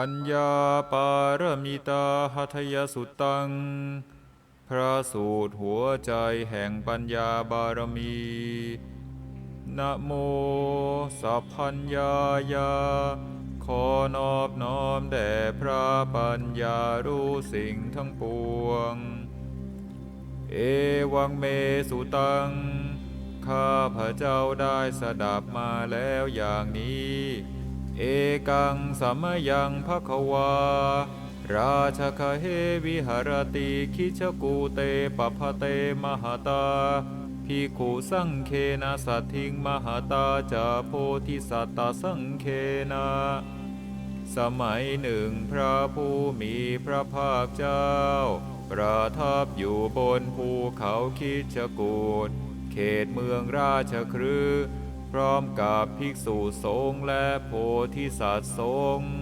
ปัญญาปารมิตาหัตถยสุตตัง พระสูตรหัวใจแห่งปัญญาบารมีนะโมสัพพัญญายา ขอนอบน้อมแด่พระปัญญารู้สิ่งทั้งปวง เอวังเมสุตัง ข้าพระเจ้าได้สดับมาแล้วอย่างนี้ เอกังสัมยังภควา ราชคเฮวิหรติคิชกูเตปพเตมหตาพิขุสังเคนะสัตถิงมหตาจาโพธิสัตตสังเคนะสมัยหนึ่งพระผู้มีพระภาคเจ้า ประทับอยู่บนภูเขาคิชกูดเขตเมืองราชครื ร้อมกับภิกษุสงฆ์และโพธิสัตว์สงฆ์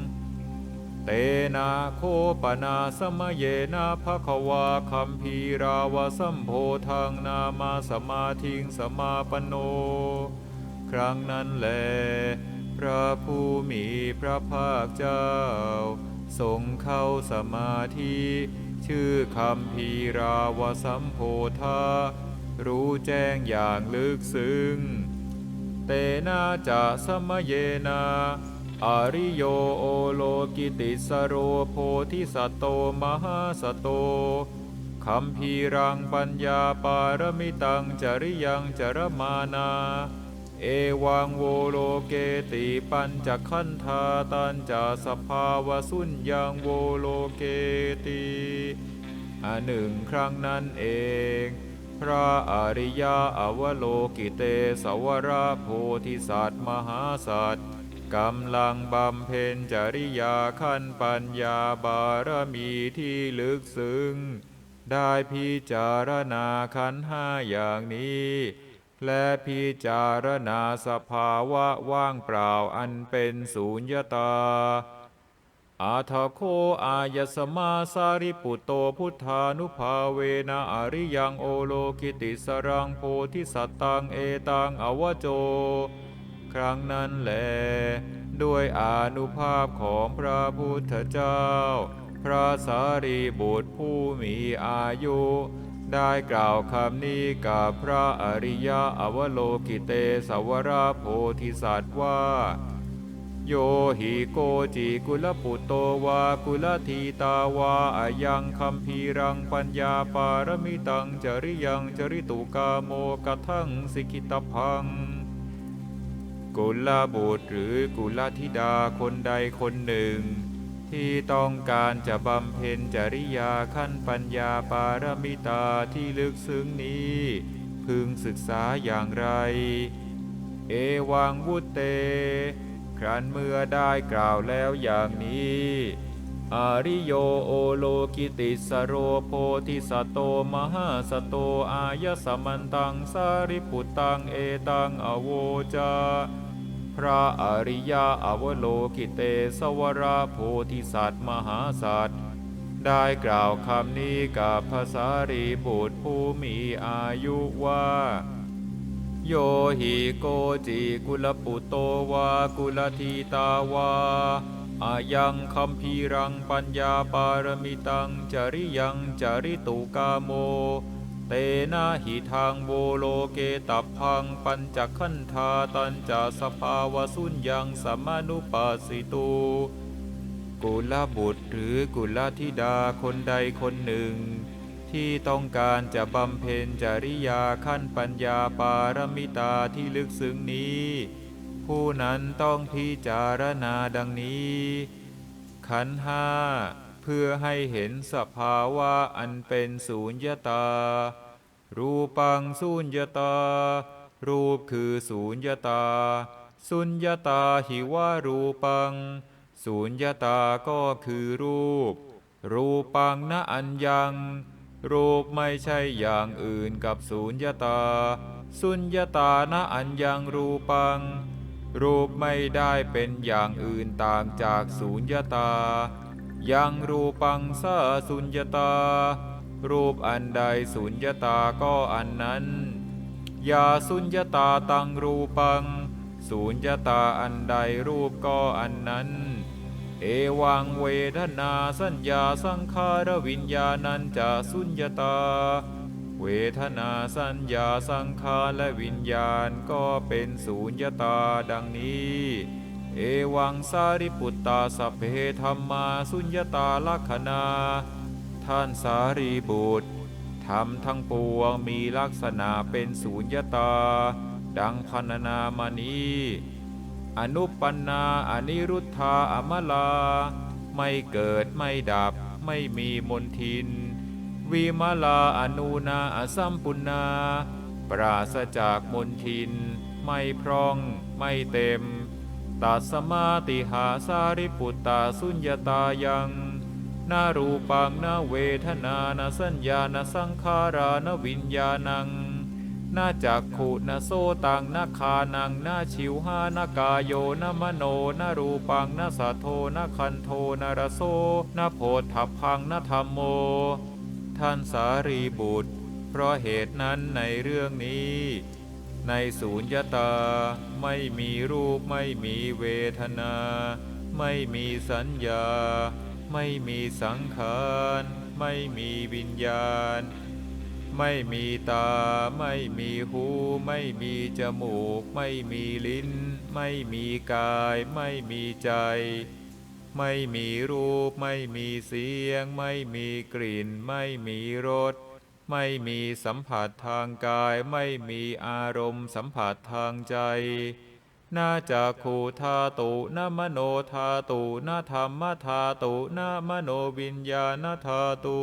เตนะโคปนาสมเยนะภะคะวาคัมภีราวสัมโพธังนามาสมาทิงสมาปโน ครั้งนั้นแล พระผู้มีพระภาคเจ้า ทรงเข้าสมาธิ ชื่อคำพีราวสัมโพธารู้แจ้งอย่างลึกซึ้ง เตนาจะสมเยนาอริโยโอโลกิติสโรโพธิสัตโตมหาสตโตคำพีรังปัญญาปารมิตังจริยังจรมานา เอวังโวโลเกติปัญจขันธาตันจะสภาวสุญญังโวโลเกติอันหนึ่งครั้งนั้นเอง ระอริยาอวโลกิเตสวราโพธิสัตว์มหาสัตว์กำลังบำเพ็ญจริยาขั้นปัญญาบารมีที่ลึกซึ้ง ได้พิจารณาขันห้าอย่างนี้ และพิจารณาสภาวะว่างเปล่าอันเป็นสูญญตา อาทาโคอายสมาสาริปุตโตพุทธานุภาเวนะอริยังโอโลกิติสรังโพธิสัตตังเอตังอวโจ ครั้งนั้นแลด้วยอนุภาพของพระพุทธเจ้า พระสารีบุตรผู้มีอายุ ได้กล่าวคำนี้กับพระอริยอวโลกิเตสวราโพธิสัตว์ว่า โยหิโกจิกุลปุตโตวากุลทีตาวาอายังคัมภีรังปัญญาปารมิตังจริยังจริตุกาโมกะทังสิกิตพัง กุลบุตรหรือกุลธิดาคนใดคนหนึ่ง ที่ต้องการจะบำเพ็ญจริยาขั้นปัญญาปารมิตาที่ลึกซึ้งนี้ พึงศึกษาอย่างไร เอวังวุตเต ครั้นเมื่อได้กล่าวแล้วอย่างนี้อาริโยโอโลกิติสโรโพธิสโตมหาสโตอายสมันตังสาริปุตตังเอตังอโวจาพระอริยาอวโลกิเตสวราโพธิสัตว์มหาสัตว์ได้กล่าวคำนี้กับภาษารีบุตรผู้มีอายุว่า โยหิโกจิกุลปุตโตวากุลทีตาวาอายังคัมภีรังปัญญาปารมิตังจริยังจริตุกาโม เตนะหิทางโวโลเกตับพังปัญจขันธาตันจะสภาวสุญญังสมานุปัสสิตูกุลบุตรหรือกุลธิดาคนใดคนหนึ่ง ที่ต้องการจะบำเพ็ญจริยาขั้นปัญญาปารมิตาที่ลึกซึ้งนี้ ผู้นั้นต้องพิจารณาดังนี้ ขันห้าเพื่อให้เห็นสภาวะอันเป็นสูญญตา รูปังสูญญตา รูปคือสูญญตา สุญญตาหิวารูปัง สูญญตาก็คือรูป รูปังนะอัญญัง รูปไม่ใช่อย่างอื่นกับสูญญตา สุญญตานะอัญญังรูปัง รูปไม่ได้เป็นอย่างอื่นต่างจากสูญญตา ยังรูปังสาสุญญตา รูปอันใดสุญญตาก็อันนั้นยาสุญญตาตังรูปังสูญญตาอันใดรูปก็อันนั้น เอวังเวทนาสัญญาสังขารวิญญาณัญจะสุญญตา เวทนาสัญญาสังขารและวิญญาณก็เป็นสูญญตาดังนี้ เอวังสาริปุตตาสพเพธรรมาสุญญตาลักขณาท่านสารีบุตรธรรมทั้งปวงมีลักษณะเป็นสูญญตา ดังพันนามานี้ อนุปันนาอนิรุทธาอมลา ไม่เกิดไม่ดับไม่มีมนทิน วิมาลาอนุนาอสัมปุนา ปราศจากมนทิน ไม่พร่องไม่เต็มตัสมาติหาสาริปุตตาสุญญตายังนารูปังนาเวทนานาสัญญานาสังขารานวิญญาณัง นาจักขุนาโซตังนาคานังนาชิวหานากาโยนามโนนารูปังนาสัทโทนาคันโทนารโซนาโพธพังนาธรรมโม ท่านสารีบุตร เพราะเหตุนั้นในเรื่องนี้ ในสูญญตาไม่มีรูปไม่มีเวทนา ไม่มีสัญญา ไม่มีสังขาร ไม่มีวิญญาณ ไม่มีตา ไม่มีหู ไม่มีจมูก ไม่มีลิ้น ไม่มีกาย ไม่มีใจ ไม่มีรูป ไม่มีเสียง ไม่มีกลิ่น ไม่มีรส ไม่มีสัมผัสทางกาย ไม่มีอารมณ์สัมผัสทางใจนาจากขูธาตุนามโนธาตุนาธรรมธาตุนามโนวิญญาณธาตุ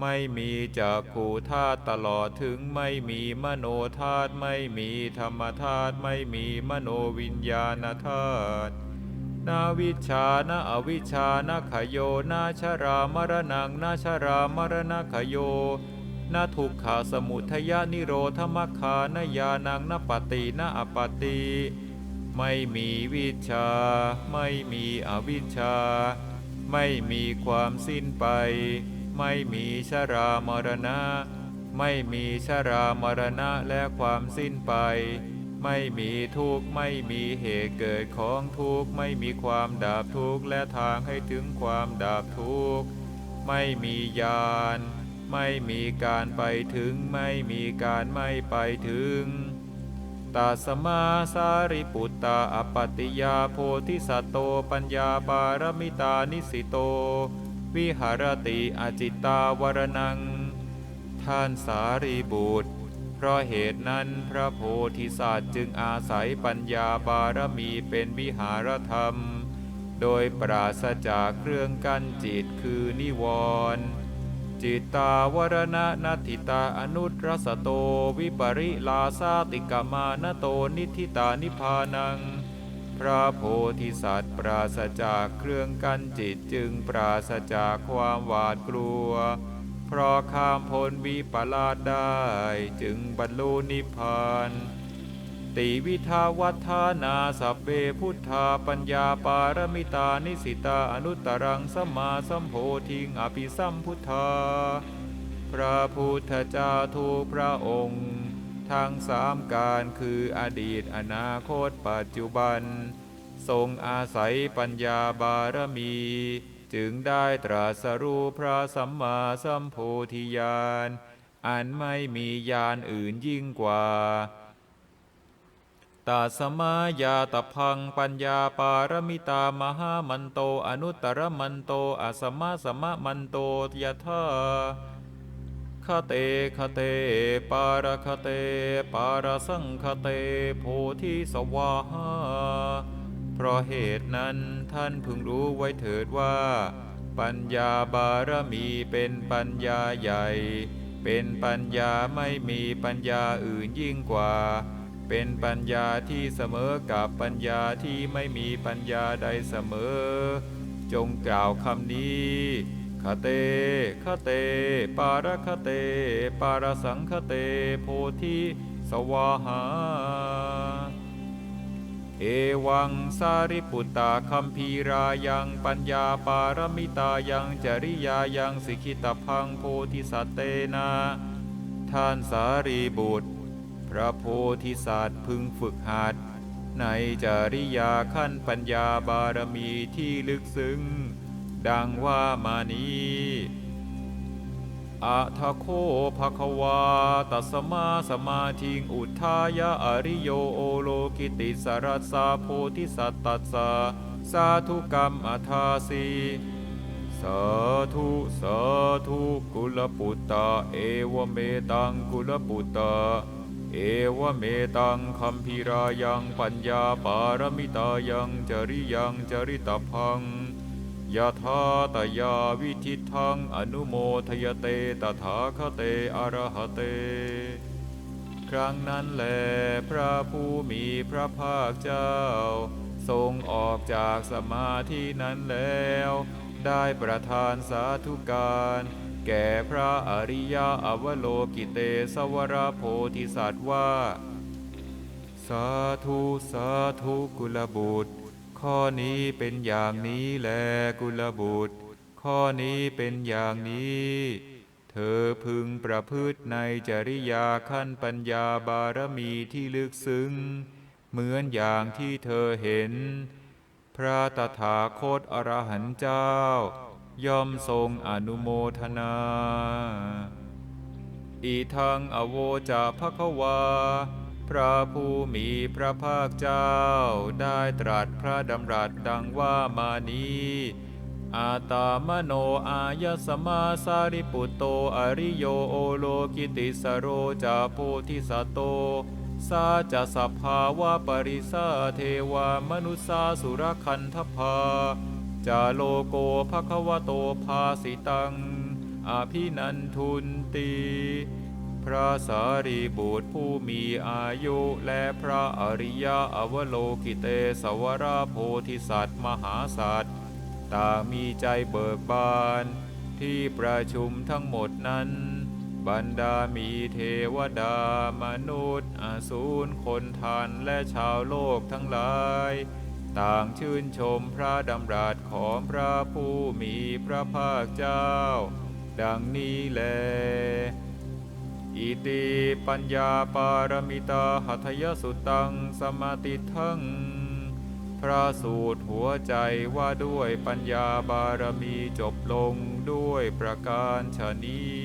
ไม่มีจากขูธาตุตลอดถึงไม่มีมโนธาตุไม่มีธรรมธาตุไม่มีมโนวิญญาณธาตุนาวิชานาอวิชานาขโยนาชรามรณังนาชรามรณขโยนาทุกขาสมุทยานิโรธมัคคานายานังนาปฏินาอปติไม่มีวิชา ไม่มีอวิชชาไม่มีความสิ้นไป ไม่มีชรามรณะ ไม่มีชรามรณะและความสิ้นไป ไม่มีทุกข์ไม่มีเหตุเกิดของทุกข์ไม่มีความดับทุกข์และทางให้ถึงความดับทุกข์ไม่มีญาณไม่มีการไปถึง ไม่มีการไม่ไปถึงตัสมาสาริปุตตาอปปติยาโพธิสัตโตปัญญาปารมิตานิสิโต วิหารติอจิตตาวรนัง ท่านสารีบุตร เพราะเหตุนั้นพระโพธิสัตว์จึงอาศัยปัญญาบารมีเป็นวิหารธรรม โดยปราศจากเครื่องกั้นจิตคือนิวรณ์จิตตาวรณะนัติตาอนุตรสโตวิปริลาสาติกามานโตนิธิตานิพานัง พระโพธิสัตว์ปราศจากเครื่องกั้นจิตจึงปราศจากความหวาดกลัว เพราะข้ามพ้นวิปลาสได้จึงบรรลุนิพพานติวิทาวัฒานาสัพเวพุทธาปัญญาปารมิตานิสิตาอนุตตรังสัมมาสัมโพธิงอภิสัมพุทธา พระพุทธเจ้าทุกพระองค์ ทั้งสามการคืออดีตอนาคตปัจจุบัน ทรงอาศัยปัญญาบารมี จึงได้ตรัสรู้พระสัมมาสัมโพธิญาณ อันไม่มีญาณอื่นยิ่งกว่าตาสมายาตพังปัญญาปารมิตามหามันโตอนุตตรมันโตอสมาสมะมันโตยะธา คเตคเต ปารคเต ปารสังคเต โพธิสวาหาเพราะเหตุนั้นท่านพึงรู้ไว้เถิดว่า ปัญญาบารมีเป็นปัญญาใหญ่ เป็นปัญญาไม่มีปัญญาอื่นยิ่งกว่า เป็นปัญญาที่เสมอกับปัญญาที่ไม่มีปัญญาใดเสมอ จงกล่าวคำนี้ คเตคเต ปารคเต ปารสังคเต โพธิสวาหา เอวังสาริปุตตาคัมพีรายังปัญญาปารมิตายังจริยายังสิกิตพังโพธิสัตเตนะท่านสารีบุตร พระโพธิสัตว์พึงฝึกหัดในจริยาขั้นปัญญาบารมีที่ลึกซึ้ง ดังว่ามานี้อะทะโคภะควาตัสมาสมาทิงอุทายะอริโยโอโลกิติสารัสาโพธิสัตตัสสะสาธุกรรมอัทาสีสาธุสาธุกุลปุตตะเอวเมตังกุลปุตตะเอวเมตังคัมพิรายังปัญญาปารมิตายังจริยังจริตพัง ยะธาตยาวิทิทังอนุโมทยเตตถาคเตอรหเต ครั้งนั้นแลพระผู้มีพระภาคเจ้า ทรงออกจากสมาธินั้นแล้ว ได้ประทานสาธุการแก่พระอริยอวโลกิเตสวรโพธิสัตว์ว่า สาธุ สาธุกุลบุตร ข้อนี้เป็นอย่างนี้แลกุลบุตร ข้อนี้เป็นอย่างนี้ เธอพึงประพฤติในจริยาขั้นปัญญาบารมีที่ลึกซึ้ง เหมือนอย่างที่เธอเห็น พระตถาคตอรหันต์เจ้า ย่อมทรงอนุโมทนาอีทังอโวจาภควา พระผู้มีพระภาคเจ้า ได้ตรัสพระดำรัสดังว่ามานี้อาตามโนอายสมาสาริปุตโตอริโยโอโลกิติสโรจาโพธิสัตโตสาจะสัพพาวะปริสาเทวามนุสาสุรคันธพาจาโลโกภควโตภาสิตังอภินันทุนตี พระสารีบุตรผู้มีอายุและพระอริยอวโลกิเตสวราโพธิสัตว์มหาสัตว์ต่างมีใจเบิกบาน ที่ประชุมทั้งหมดนั้น บรรดามีเทวดามนุษย์อสูรคนทานและชาวโลกทั้งหลาย ต่างชื่นชมพระดำรัสของพระผู้มีพระภาคเจ้า ดังนี้แล อิติปัญญาปารมิตาหัตยสุตังสมาติทั้ง พระสูตรหัวใจว่าด้วยปัญญาบารมีจบลงด้วยประการชนี้